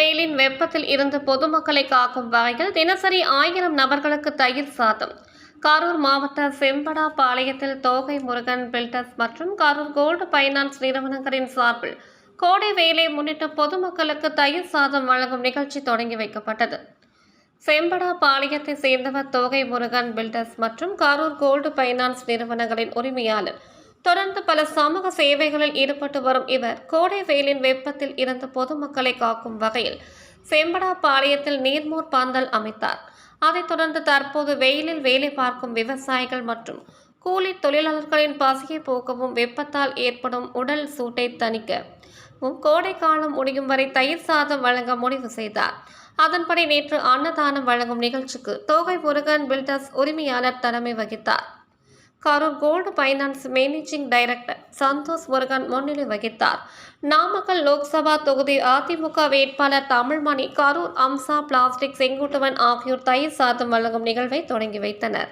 வெயிலின் வெப்பத்தில் இருந்து பொதுமக்களை காக்கும் வகையில் தினசரி ஆயிரம் நபர்களுக்கு தயிர் சாதம். கரூர் மாவட்ட செம்படா பாளையத்தில் தோகை முருகன் பில்டர்ஸ் மற்றும் கரூர் கோல்டு பைனான்ஸ் நிறுவனங்களின் சார்பில் கோடை வெயிலை முன்னிட்டு பொதுமக்களுக்கு தயிர் சாதம் வழங்கும் நிகழ்ச்சி தொடங்கி வைக்கப்பட்டது. செம்படா பாளையத்தை சேர்ந்தவர் தோகை முருகன் பில்டர்ஸ் மற்றும் கரூர் கோல்டு பைனான்ஸ் நிறுவனங்களின் உரிமையாளர் தொடர்ந்து பல சமூக சேவைகளில் ஈடுபட்டு வரும் இவர் கோடை வெயிலின் வெப்பத்தில் இருந்து பொதுமக்களை காக்கும் வகையில் செம்படா பாளையத்தில் நீர்மோர் பந்தல் அமைத்தார். அதைத் தொடர்ந்து தற்போது வெயிலில் வேலை பார்க்கும் விவசாயிகள் மற்றும் கூலி தொழிலாளர்களின் பசியை போக்கவும் வெப்பத்தால் ஏற்படும் உடல் சூட்டை தணிக்கவும் கோடை காலம் முடியும் வரை தயிர் சாதம் வழங்க முடிவு செய்தார். அதன்படி நேற்று அன்னதானம் வழங்கும் நிகழ்ச்சிக்கு தோகை முருகன் பில்டர்ஸ் உரிமையாளர் தலைமை வகித்தார். Karur gold finance managing director Santhosh Murugan முன்னிலை வகித்தார். நாமக்கல் லோக்சபா தொகுதி அதிமுக வேட்பாளர் தமிழ்மணி கரூர் அம்சா பிளாஸ்டிக் செங்குட்டுவன் ஆகியோர் தயிர் சாதம் வழங்கும் நிகழ்வை தொடங்கி வைத்தனர்.